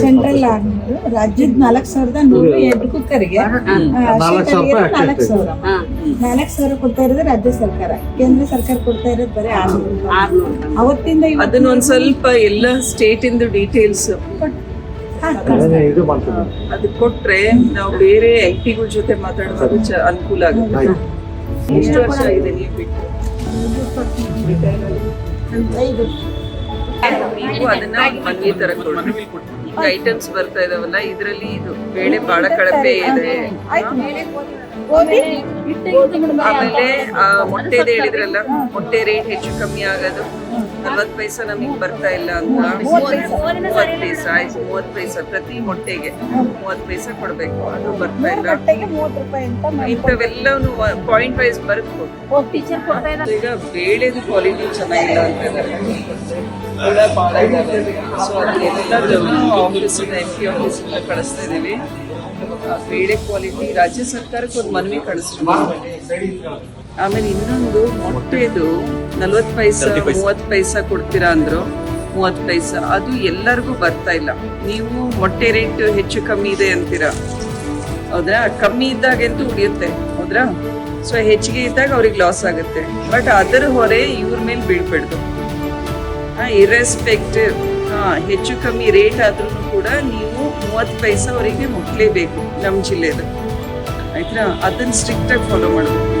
Central ರಾಜ್ಯದ ನಾಲ್ಕು ಸಾವಿರದ ನೂರು ಎರಡು ಕುಕ್ಕರ್ಗೆ ನಾಲ್ಕು ಸಾವಿರ ನಾಲ್ಕು ಸಾವಿರ. ಕೊಡ್ತಾ ಇರೋದು ರಾಜ್ಯ ಸರ್ಕಾರ. ಕೇಂದ್ರ ಸರ್ಕಾರ ಕೊಡ್ತಾ ಇರೋದು ಬರೀ ಆರ್ನೂರು ಅವತ್ತಿಂದ ಇವತ್ತು ಅದನ್ನ ಒಂದ್ ಸ್ವಲ್ಪ ಎಲ್ಲ ಸ್ಟೇಟ್ ಇಂದ ಡೀಟೇಲ್ಸ್ ಇದು ಅದು ಕೊಟ್ರೆ ನಾವು ಬೇರೆ ಐ ಟಿಗಳ ಜೊತೆ ಮಾತಾಡೋದು ಚ- ಅನುಕೂಲ ಆಗುತ್ತೆ. ಎಷ್ಟು ವರ್ಷ ಆಗಿದೆ ನೀವು ಬಿಟ್ಟು? ಐದು ನೀವು ಅದನ್ನ ಮನವಿ ತರ ಕೊಡ್ರಿ. ಐಟಮ್ಸ್ ಬರ್ತಾ ಇದಾವಲ್ಲ ಇದರಲ್ಲಿ ಇದು ಬೇಳೆ ಬಹಳ ಕಳಪೆ ಇದೆ. ಆಮೇಲೆ ಆ, ಮೊಟ್ಟೆದು ಹೇಳಿದ್ರಲ್ಲ ಮೊಟ್ಟೆ ರೇಟ್ ಹೆಚ್ಚು ಕಮ್ಮಿ ಆಗೋದು. ನಲ್ವತ್ತು ಪೈಸಾ ನಮಗೆ ಬರ್ತಾ ಇಲ್ಲ ಅಂತ. ಮೂವತ್ತು ಪೈಸಾ. ಆಯ್ತು ಮೂವತ್ತು ಪೈಸಾ ಪ್ರತಿ ಮೊಟ್ಟೆಗೆ. ಮೂವತ್ತು ಪೈಸಾ ಕೊಡ್ಬೇಕು ಅದು ಬರ್ತಾ ಇಲ್ಲ. ಇಂಥವೆಲ್ಲವೂ ಪಾಯಿಂಟ್ ವೈಸ್ ಬರ್ಬೋದು ಈಗ ಬೇಳೆದು ಕ್ವಾಲಿಟಿ ಚೆನ್ನಾಗಿಲ್ಲ ಅಂತ ಇದ್ದಾರೆ. ಭಾಳ ಸೊ ಅದನ್ನೆಲ್ಲದನ್ನು ಆಫೀಸಿಂದ ಎಂ ಪಿ ಆಫೀಸಿಂದ ಕಳಿಸ್ತಾ ಇದ್ದೀವಿ ಆ ಬೇಳೆ ಕ್ವಾಲಿಟಿ ರಾಜ್ಯ ಸರ್ಕಾರಕ್ಕೆ ಮನವಿ ಕಳಿಸ್ತೀವಿ ಆಮೇಲೆ ಇನ್ನೊಂದು ಮೊಟ್ಟೆದು ನಲ್ವತ್ತು ಪೈಸಾ ಮೂವತ್ತು ಪೈಸಾ ಕೊಡ್ತೀರಾ ಅಂದ್ರು. ಮೂವತ್ತು ಪೈಸಾ. ಅದು ಎಲ್ಲರಿಗೂ ಬರ್ತಾ ಇಲ್ಲ. ನೀವು ಮೊಟ್ಟೆ ರೇಟ್ ಹೆಚ್ಚು ಕಮ್ಮಿ ಇದೆ ಅಂತೀರಾ? ಹೌದಾ ಕಮ್ಮಿ ಇದ್ದಾಗಂತೂ ಉಳಿಯುತ್ತೆ. ಹೌದ್ರಾ? ಸೊ ಹೆಚ್ಚಿಗೆ ಇದ್ದಾಗ ಅವ್ರಿಗೆ ಲಾಸ್ ಆಗುತ್ತೆ. ಬಟ್ ಅದರ ಹೊರೆ ಇವ್ರ ಮೇಲೆ ಬೀಳ್ಬಿಡ್ದು ಇರೆಸ್ಪೆಕ್ಟಿವ್ ಹಾ ಹೆಚ್ಚು ಕಮ್ಮಿ ರೇಟ್ ಆದ್ರೂ ಕೂಡ ನೀವು ಮೂವತ್ತು ಪೈಸಾ ಅವರಿಗೆ ಮುಟ್ಲೇಬೇಕು ನಮ್ಮ ಜಿಲ್ಲೆದು. ಆಯ್ತಾ ಅದನ್ನ ಸ್ಟ್ರಿಕ್ಟ್ ಆಗಿ ಫಾಲೋ ಮಾಡಬೇಕು